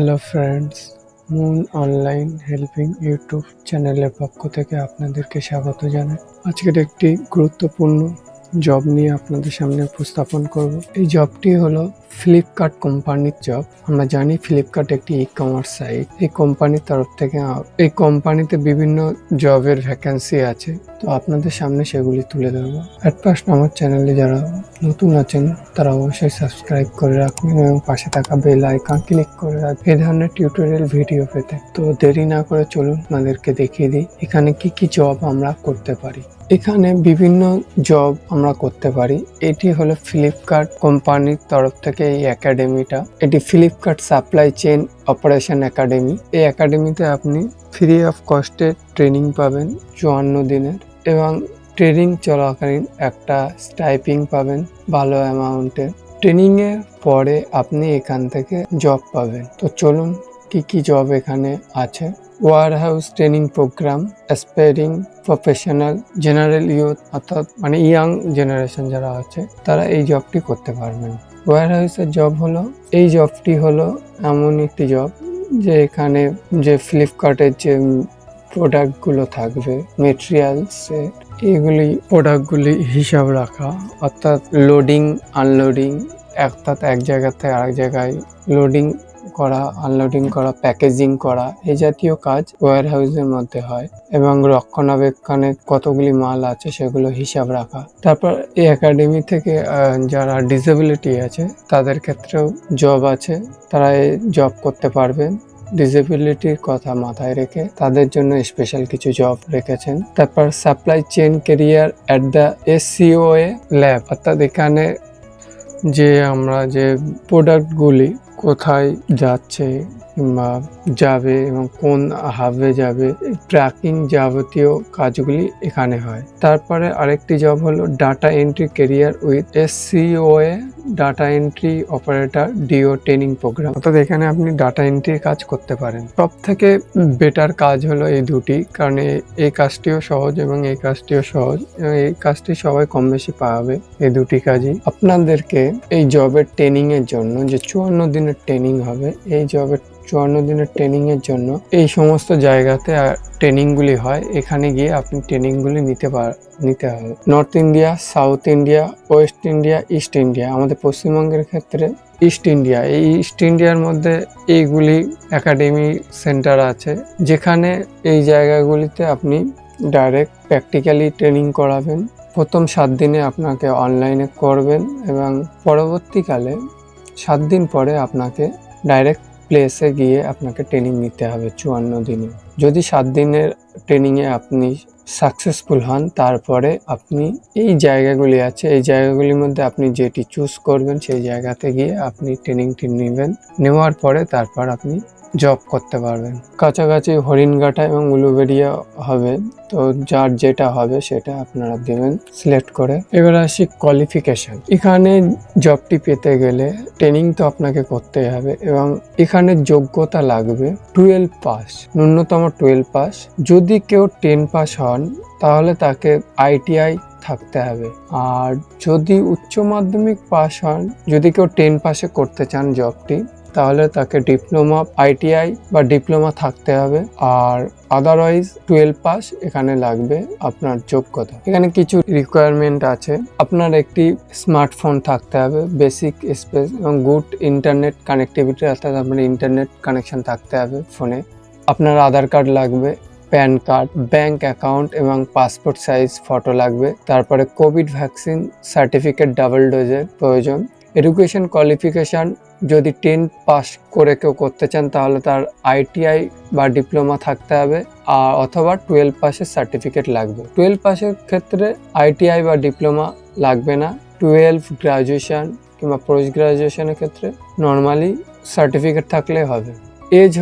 Hello friends moon online helping YouTube চ্যানেলের পক্ষ থেকে আপনাদেরকে স্বাগত জানাই। আজকের একটি গুরুত্বপূর্ণ জব নিয়ে আপনাদের সামনে উপস্থাপন করব। এই জবটি হলো ফ্লিপকার্ট কোম্পানির জব আমরা জানি ফ্লিপকার্ট একটি ই কমার্স সাইট এই কোম্পানির তরফ থেকে এই কোম্পানিতে বিভিন্ন জবের ভ্যাকেন্সি আছে। তো আপনাদের সামনে সেগুলি তুলে ধরবো। অ্যাট ফার্স্ট আমার চ্যানেলে যারা নতুন আছেন, তারা অবশ্যই সাবস্ক্রাইব করে রাখবেন এবং পাশে থাকা বেল আইকন ক্লিক করে রাখবেন। এই ধরনের টিউটোরিয়াল ভিডিও পেতে। তো দেরি না করে চলুন, আপনাদেরকে দেখিয়ে দিই এখানে কি কি জব আমরা করতে পারি। এখানে বিভিন্ন জব আমরা করতে পারি। এটি হলো ফ্লিপকার্ট কোম্পানির তরফ থেকে এই একাডেমিটা এটি Flipkart supply chain operation academy এই একাডেমিতে আপনি ফ্রি অফ কস্টে ট্রেনিং পাবেন চুয়ান্ন দিনের এবং ট্রেনিং চলাকালীন একটা স্টাইপিং পাবেন ভালো অ্যামাউন্টের ট্রেনিং এর পরে আপনি এখান থেকে জব পাবেন। তো চলুন, কি কি জব এখানে আছে? Warehouse training program aspiring professional general youth অর্থাৎ মানে ইয়াং জেনারেশন যারা আছে, তারা এই জবটি করতে পারবেন। ওয়ার হাউসের জব হলো। এই জবটি হলো এমন একটি জব যে এখানে যে ফ্লিপকার্টের যে প্রোডাক্টগুলো থাকবে মেটেরিয়ালস এগুলি প্রোডাক্টগুলি হিসাব রাখা। অর্থাৎ লোডিং আনলোডিং অর্থাৎ এক জায়গা থেকে আরেক জায়গায় লোডিং করা আনলোডিং করা প্যাকেজিং করা, এই জাতীয় কাজ ওয়্যার হাউসের মধ্যে হয় এবং রক্ষণাবেক্ষণে কতগুলি মাল আছে সেগুলো হিসাব রাখা। তারপর এই একাডেমি থেকে যারা ডিসেবিলিটি আছে, তাদের ক্ষেত্রেও জব আছে, তারা এই জব করতে পারবেন। ডিসেবিলিটির কথা মাথায় রেখে তাদের জন্য স্পেশাল কিছু জব রেখেছেন। তারপর supply chain career at the SCOA lab অর্থাৎ এখানে যে আমরা যে প্রোডাক্টগুলি কোথায় যাচ্ছে কিংবা যাবে এবং কোন হাবে যাবে ট্র্যাকিং যাবতীয় কাজগুলি এখানে হয়। তারপরে আরেকটি জব হলো data entry career with S COA data entry operator DO training program অর্থাৎ এখানে আপনি ডাটা এন্ট্রির কাজ করতে পারেন। সব থেকে বেটার কাজ হলো এই দুটি, কারণ এই কাজটিও সহজ এবং এই কাজটিও সহজ। এবং এই কাজটি সবাই কম বেশি পাবে এই দুটি কাজই। আপনাদেরকে এই জবের ট্রেনিং এর জন্য যে চুয়ান্ন দিনের ট্রেনিং হবে, এই জবের চুয়ান্ন দিনের ট্রেনিং এর জন্য। এই সমস্ত জায়গাতে ট্রেনিং গুলি হয়। এখানে গিয়ে আপনি ট্রেনিং গুলি নিতে পার নিতে হবে। North India south India west India east India আমাদের পশ্চিমবঙ্গের ক্ষেত্রে ইস্ট ইন্ডিয়া এই ইস্ট ইন্ডিয়ার মধ্যে এইগুলি একাডেমি সেন্টার আছে। যেখানে এই জায়গাগুলিতে আপনি ডাইরেক্ট প্র্যাকটিক্যালি ট্রেনিং করাবেন। প্রথম সাত দিনে আপনাকে অনলাইনে করবেন এবং পরবর্তীকালে সাত দিন পরে আপনাকে ডাইরেক্ট প্লেসে গিয়ে আপনাকে ট্রেনিং নিতে হবে চুয়ান্ন দিনে। যদি সাত দিনের ট্রেনিংয়ে আপনি সাকসেসফুল হন, তারপরে আপনি এই জায়গাগুলি আছে, এই জায়গাগুলির মধ্যে আপনি যেটি চুজ করবেন, সেই জায়গাতে গিয়ে আপনি ট্রেনিংটি নেবেন। নেওয়ার পরে তারপর আপনি জব করতে পারবেন। কাছাকাছি হরিণঘাটা এবং উলুবেড়িয়া হবে, তো যার যেটা হবে সেটা আপনারা দেবেন সিলেক্ট করে। এবার আসি কোয়ালিফিকেশন এখানে জবটি পেতে গেলে ট্রেনিং তো আপনাকে করতেই হবে এবং এখানে যোগ্যতা লাগবে টুয়েলভ পাস ন্যূনতম টুয়েলভ পাস যদি কেউ টেন পাস হন, তাহলে তাকে আইটিআই থাকতে হবে। আর যদি উচ্চ মাধ্যমিক পাস হন, যদি কেউ টেন পাসে করতে চান জবটি তাহলে তাকে ডিপ্লোমা, আইটিআই বা ডিপ্লোমা থাকতে হবে। আর আদারওয়াইজ টুয়েলভ পাস এখানে লাগবে আপনার যোগ্যতা। এখানে কিছু রিকোয়ারমেন্ট আছে। আপনার একটি স্মার্টফোন থাকতে হবে বেসিক স্পেস এবং গুড ইন্টারনেট কানেক্টিভিটি অর্থাৎ আপনার ইন্টারনেট কানেকশন থাকতে হবে ফোনে আপনার আধার কার্ড লাগবে প্যান কার্ড ব্যাংক অ্যাকাউন্ট এবং পাসপোর্ট সাইজ ফটো লাগবে। তারপরে কোভিড ভ্যাকসিন সার্টিফিকেট ডাবল ডোজের প্রয়োজন। এডুকেশন কোয়ালিফিকেশান যদি টেন পাস করে কেউ করতে চান, তাহলে তার আইটিআই বা ডিপ্লোমা থাকতে হবে, আর অথবা টুয়েলভ পাসের সার্টিফিকেট লাগবে। টুয়েলভ পাসের ক্ষেত্রে আইটিআই বা ডিপ্লোমা লাগবে না। টুয়েলভ গ্রাজুয়েশন কিংবা পোস্ট গ্রাজুয়েশনের ক্ষেত্রে নর্মালি সার্টিফিকেট থাকলে হবে। এজ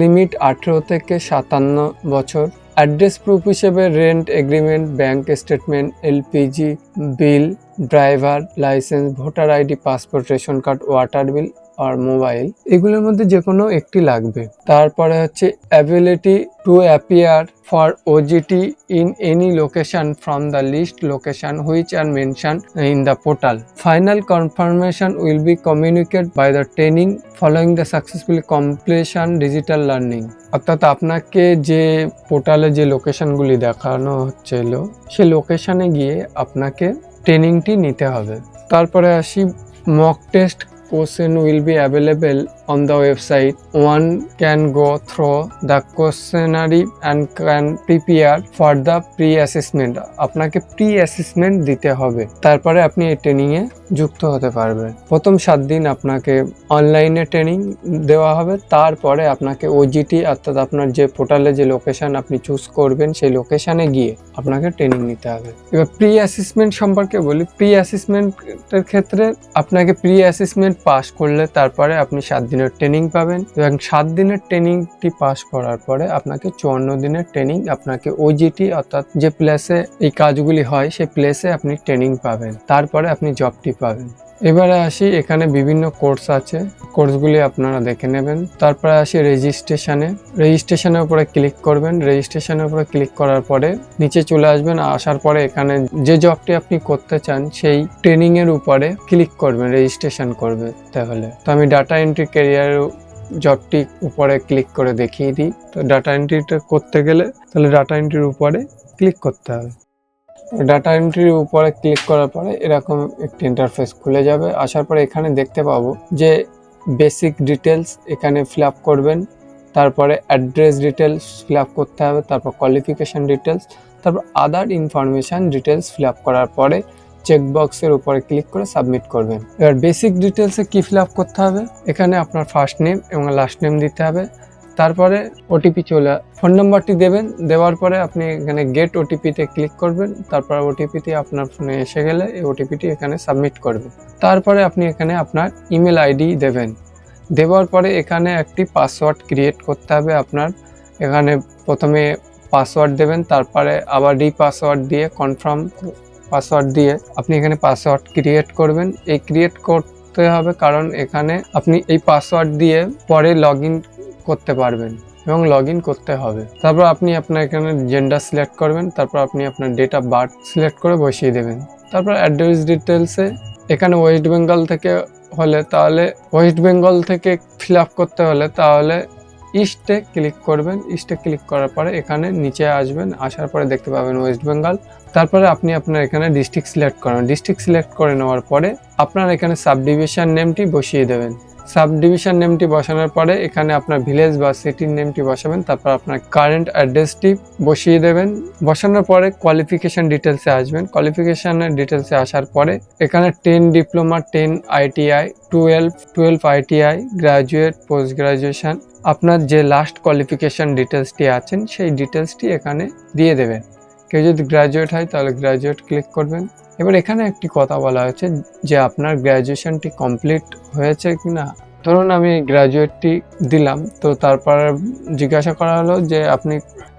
লিমিট আঠেরো থেকে সাতান্ন বছর। অ্যাড্রেস প্রুফ হিসেবে rent agreement, bank statement, LPG, bill driver, licence, voter ID, passport, ration card, water bill আর মোবাইল। এগুলোর মধ্যে যে কোনো একটি লাগবে। তারপরে হচ্ছে ability to appear for OJT in any location from the list location which are mention in the portal final confirmation will be communicate by the training following the successful completion digital learning অর্থাৎ আপনাকে যে পোর্টালে যে লোকেশনগুলি দেখানো হচ্ছিল, সে লোকেশনে গিয়ে আপনাকে ট্রেনিংটি নিতে হবে। তারপরে আসি mock test will be available on the website. One can go through the questionnaire and can prepare for the pre assessment আপনাকে অ্যাসেসমেন্ট দিতে হবে। তারপরে আপনি এই ট্রেনিংয়ে যুক্ত হতে পারবেন। প্রথম সাত দিন আপনাকে অনলাইনে ট্রেনিং দেওয়া হবে। তারপরে আপনাকে ওজিটি অর্থাৎ আপনার যে পোর্টালে যে লোকেশন আপনি চুজ করবেন, সেই লোকেশনে গিয়ে আপনাকে ট্রেনিং নিতে হবে। এবার প্রি অ্যাসেসমেন্ট সম্পর্কে বলি। প্রি অ্যাসেসমেন্টের ক্ষেত্রে আপনাকে প্রি অ্যাসেসমেন্ট পাস করলে তারপরে আপনি সাত দিনের ট্রেনিং পাবেন এবং সাত দিনের ট্রেনিংটি পাশ করার পরে আপনাকে চুয়ান্ন দিনের ট্রেনিং আপনাকে ওজিটি অর্থাৎ যে প্লেসে এই কাজগুলি হয়, সেই প্লেসে আপনি ট্রেনিং পাবেন। তারপরে আপনি জবটি পাবেন। এবারে আসি, এখানে বিভিন্ন কোর্স আছে। কোর্সগুলি আপনারা দেখে নেবেন। তারপরে আসি রেজিস্ট্রেশনে রেজিস্ট্রেশনের উপরে ক্লিক করবেন। রেজিস্ট্রেশনের উপরে ক্লিক করার পরে নিচে চলে আসবেন। আসার পরে এখানে যে জবটি আপনি করতে চান, সেই ট্রেনিং এর উপরে ক্লিক করবেন। রেজিস্ট্রেশন করবে তাহলে। তো আমি ডাটা এন্ট্রি ক্যারিয়ার জবটি উপরে ক্লিক করে দেখিয়ে দিই। তো ডাটা এন্ট্রিটা করতে গেলে তাহলে ডাটা এন্ট্রির উপরে ক্লিক করতে হবে। ডাটা এন্ট্রির উপরে ক্লিক করার পরে এরকম একটি ইন্টারফেস খুলে যাবে। আসার পরে এখানে দেখতে পাবো যে বেসিক ডিটেলস এখানে ফিল করবেন। তারপরে অ্যাড্রেস ডিটেলস ফিল করতে হবে, তারপর কোয়ালিফিকেশান ডিটেলস তারপর আদার ইনফরমেশান ডিটেলস ফিল করার পরে চেকবক্সের উপরে ক্লিক করে সাবমিট করবেন। এবার বেসিক ডিটেলসে কী ফিল করতে হবে? এখানে আপনার ফার্স্ট নেম এবং লাস্ট নেম দিতে হবে। তারপরে ওটিপি চলে ফোন নাম্বারটি দেবেন, দেওয়ার পরে আপনি এখানে গেট ওটিপিতে ক্লিক করবেন, তারপর ওটিপিটি আপনার ফোনে এসে গেলে এই ওটিপিটি এখানে সাবমিট করবেন তারপরে আপনি এখানে আপনার ইমেল আইডি দেবেন। দেওয়ার পরে এখানে একটি পাসওয়ার্ড ক্রিয়েট করতে হবে আপনার। এখানে প্রথমে পাসওয়ার্ড দেবেন, তারপরে আবার রি পাসওয়ার্ড দিয়ে কনফার্ম পাসওয়ার্ড দিয়ে আপনি এখানে পাসওয়ার্ড ক্রিয়েট করবেন। এই ক্রিয়েট করতে হবে কারণ এখানে আপনি এই পাসওয়ার্ড দিয়ে পরে লগ করতে পারবেন এবং লগ করতে হবে। তারপর আপনি আপনার এখানে জেন্ডার সিলেক্ট করবেন, তারপর আপনি আপনার ডেট অফ বার্থ সিলেক্ট করে বসিয়ে দেবেন। তারপর অ্যাড্রেস ডিটেলসে এখানে ওয়েস্ট বেঙ্গল থেকে হলে তাহলে ওয়েস্ট বেঙ্গল থেকে ফিল করতে হলে তাহলে ইস্টে ক্লিক করবেন। ইস্টে ক্লিক করার পরে এখানে নিচে আসবেন, আসার পরে দেখতে পাবেন ওয়েস্ট বেঙ্গল তারপরে আপনি আপনার এখানে ডিস্ট্রিক্ট সিলেক্ট করেন। ডিস্ট্রিক্ট সিলেক্ট করে নেওয়ার পরে আপনার এখানে সাব ডিভিশন নেমটি বসিয়ে দেবেন। সাব ডিভিশন নেমটি বসানোর পরে এখানে আপনার ভিলেজ বা সিটির নেমটি বসাবেন, তারপর আপনার কারেন্ট অ্যাড্রেসটি বসিয়ে দেবেন। বসানোর পরে কোয়ালিফিকেশন ডিটেলসে আসবেন। কোয়ালিফিকেশনের ডিটেলসে আসার পরে এখানে ten diploma ten ITI twelve twelve ITI graduate post graduation আপনার যে লাস্ট কোয়ালিফিকেশন ডিটেলসটি আছেন, সেই ডিটেলসটি এখানে দিয়ে দেবেন। কেউ যদি গ্র্যাজুয়েট হয়, তাহলে গ্র্যাজুয়েট ক্লিক করবেন। এবার এখানে একটি কথা বলা হয়েছে যে, আপনার গ্র্যাজুয়েশনটি কমপ্লিট হয়েছে কি না ধরুন আমি গ্র্যাজুয়েটটি দিলাম, তো তারপর জিজ্ঞাসা করা হলো যে আপনি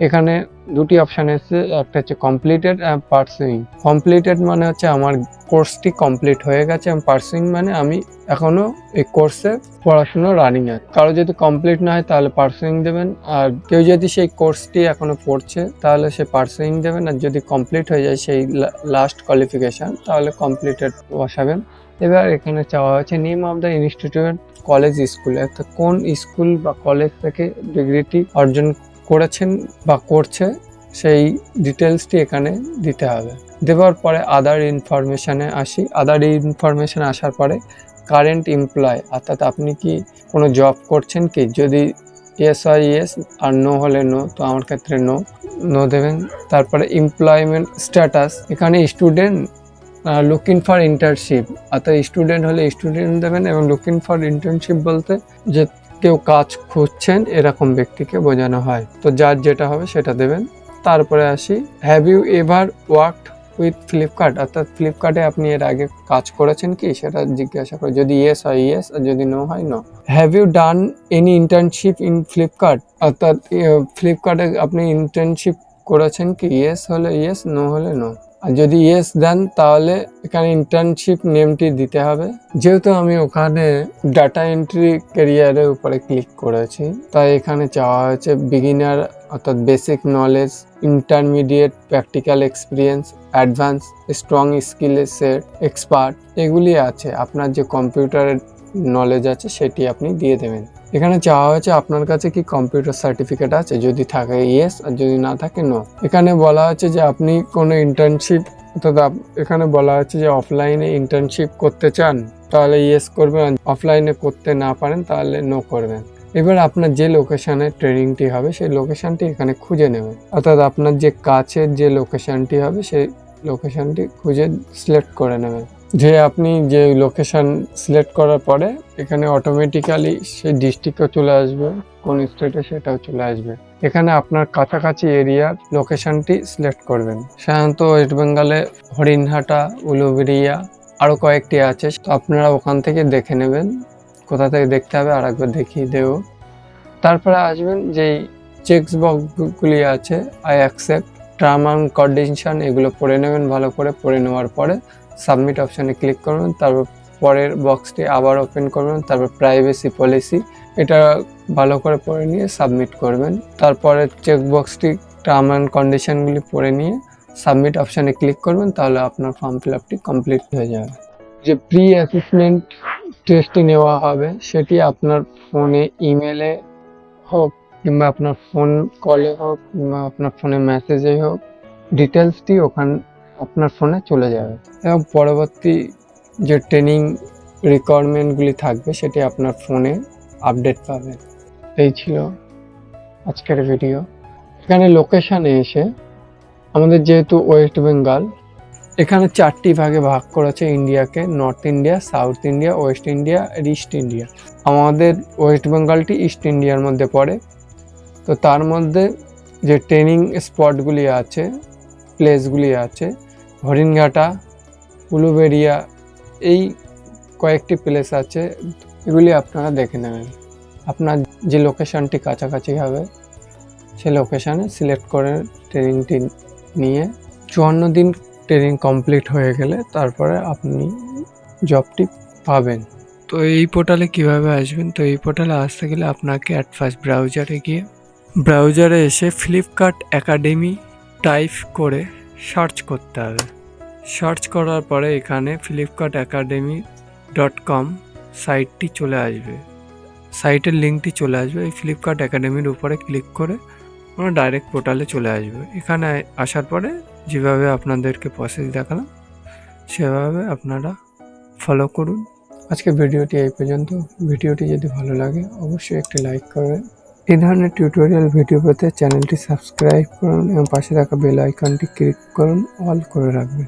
এখানে দুটি অপশান এসেছে, একটা হচ্ছে কমপ্লিটেড অ্যান্ড পার্সুইং কমপ্লিটেড মানে হচ্ছে আমার কোর্সটি কমপ্লিট হয়ে গেছে এবং পার্সুইং মানে আমি এখনও এই কোর্সে পড়াশুনো রানিং আছে কারও যদি কমপ্লিট না হয়, তাহলে পার্সুইং দেবেন, আর কেউ যদি সেই কোর্সটি এখনও পড়ছে, তাহলে সে পার্সুইং দেবেন, আর যদি কমপ্লিট হয়ে যায় সেই লাস্ট কোয়ালিফিকেশান তাহলে কমপ্লিটেড বসাবেন। এবার এখানে চাওয়া হয়েছে name of the institute college school একটা কোন স্কুল বা কলেজ থেকে ডিগ্রিটি অর্জন করেছেন বা করছে, সেই ডিটেলসটি এখানে দিতে হবে। দেওয়ার পরে আদার ইনফরমেশানে আসি। আদার ইনফরমেশান আসার পরে কারেন্ট এমপ্লয় অর্থাৎ আপনি কি কোনো জব করছেন কি? যদি ইয়েস হয় ইয়েস আর নো হলে নো তো আমার ক্ষেত্রে নো নো দেবেন। তারপরে এমপ্লয়মেন্ট স্ট্যাটাস এখানে স্টুডেন্ট লুকিং ফর ইন্টার্নশিপ অর্থাৎ স্টুডেন্ট হলে স্টুডেন্ট দেবেন এবং লুকিং ফর ইন্টার্নশিপ বলতে যে কেউ কাজ খুঁজছেন, এরকম ব্যক্তিকে বোঝানো হয়। তো যার যেটা হবে সেটা দেবেন। তারপরে আসি have you ever worked with Flipkart অর্থাৎ ফ্লিপকার্টে আপনি এর আগে কাজ করেছেন কি? সেটা জিজ্ঞাসা করে। যদি ইয়েস হয় ইয়েস আর যদি নো হয় no have you done any internship in Flipkart অর্থাৎ ফ্লিপকার্টে আপনি ইন্টার্নশিপ করেছেন কি? ইয়েস হলে ইয়েস নো হলে নো আর যদি ইয়েস দেন, তাহলে এখানে ইন্টার্নশিপ নেমটি দিতে হবে। যেহেতু আমি ওখানে ডাটা এন্ট্রি ক্যারিয়ারের উপরে ক্লিক করেছি, তাই এখানে চাওয়া হয়েছে বিগিনার অর্থাৎ basic knowledge intermediate practical experience advance strong skill set expert এগুলি আছে। আপনার যে কম্পিউটারের নলেজ আছে, সেটি আপনি দিয়ে দেবেন। এখানে চাওয়া হয়েছে আপনার কাছে কি কম্পিউটার সার্টিফিকেট আছে? যদি থাকে ইয়েস আর যদি না থাকে নো এখানে বলা হচ্ছে যে আপনি কোনো ইন্টার্নশিপ অর্থাৎ এখানে বলা হচ্ছে যে অফলাইনে ইন্টার্নশিপ করতে চান, তাহলে ইয়েস করবেন। অফলাইনে করতে না পারেন, তাহলে নো করবেন। এবার আপনার যে লোকেশনে ট্রেনিংটি হবে, সেই লোকেশনটি এখানে খুঁজে নেবেন। অর্থাৎ আপনার যে কাছের যে লোকেশনটি হবে, সেই লোকেশনটি খুঁজে সিলেক্ট করে নেবেন। যে আপনি যে লোকেশান সিলেক্ট করার পরে এখানে অটোমেটিক্যালি সেই ডিস্ট্রিক্টও চলে আসবে, কোন স্টেটে সেটাও চলে আসবে। এখানে আপনার কাছাকাছি এরিয়ার লোকেশানটি সিলেক্ট করবেন। সাধারণত ওয়েস্ট বেঙ্গলে হরিণহাটা উলুবেরিয়া আরও কয়েকটি আছে। তো আপনারা ওখান থেকে দেখে নেবেন। কোথা থেকে দেখতে হবে আর একবার দেখিয়ে দেবো। তারপরে আসবেন যেই চেকস বক্সগুলি আছে I accept term and condition এগুলো পড়ে নেবেন ভালো করে, পড়ে নেওয়ার পরে সাবমিট অপশানে ক্লিক করুন, তারপর পরের বক্সটি আবার ওপেন করবেন তারপর প্রাইভেসি পলিসি, এটা ভালো করে পড়ে নিয়ে সাবমিট করবেন। তারপরে চেক বক্সটি টার্ম অ্যান্ড কন্ডিশনগুলি পড়ে নিয়ে সাবমিট অপশানে ক্লিক করবেন, তাহলে আপনার ফর্ম ফিল আপটি কমপ্লিট হয়ে যাবে। যে প্রি অ্যাসেসমেন্ট টেস্টটি নেওয়া হবে, সেটি আপনার ফোনে, ইমেলে হোক, কিংবা আপনার ফোন কলে হোক, কিংবা আপনার ফোনে মেসেজে হোক ডিটেলসটি ওখান আপনার ফোনে চলে যাবে। এবং পরবর্তী যে ট্রেনিং রিকোয়ারমেন্টগুলি থাকবে সেটি আপনার ফোনে আপডেট পাবেন এই ছিল আজকের ভিডিও এখানে লোকেশানে এসে আমাদের যেহেতু ওয়েস্ট বেঙ্গল এখানে চারটি ভাগে ভাগ করেছে ইন্ডিয়াকে north India south India west India আর ইস্ট ইন্ডিয়া আমাদের ওয়েস্ট বেঙ্গলটি ইস্ট ইন্ডিয়ার মধ্যে পড়ে। তো তার মধ্যে যে ট্রেনিং স্পটগুলি আছে প্লেসগুলি আছে হরিণঘাটা উলুবেরিয়া এই কয়েকটি প্লেস আছে। এগুলি আপনারা দেখে নেবেন। আপনার যে লোকেশানটি কাছাকাছি হবে, সে লোকেশানে সিলেক্ট করে ট্রেনিংটি নিয়ে চুয়ান্ন দিন ট্রেনিং কমপ্লিট হয়ে গেলে তারপরে আপনি জবটি পাবেন। তো এই পোর্টালে কীভাবে আসবেন? তো এই পোর্টালে আসতে গেলে আপনাকে অ্যাট ফার্স্ট ব্রাউজারে গিয়ে ব্রাউজারে এসে ফ্লিপকার্ট একাডেমি টাইপ করে সার্চ করতে হবে। সার্চ করার পরে এখানে ফ্লিপকার্ট একাডেমি ডট কম সাইটটি চলে আসবে। সাইটের লিঙ্কটি চলে আসবে। এই ফ্লিপকার্ট একাডেমির উপরে ক্লিক করে আমরা ডাইরেক্ট পোর্টালে চলে আসবে। এখানে আসার পরে যেভাবে আপনাদেরকে প্রসেস দেখালাম, সেভাবে আপনারা ফলো করুন। আজকে ভিডিওটি এই পর্যন্ত। ভিডিওটি যদি ভালো লাগে, অবশ্যই একটি লাইক করবেন। এই ধরনের টিউটোরিয়াল ভিডিও পেতে চ্যানেলটি সাবস্ক্রাইব করুন এবং পাশে থাকা বেল আইকনটি ক্লিক করুন অল করে রাখবেন।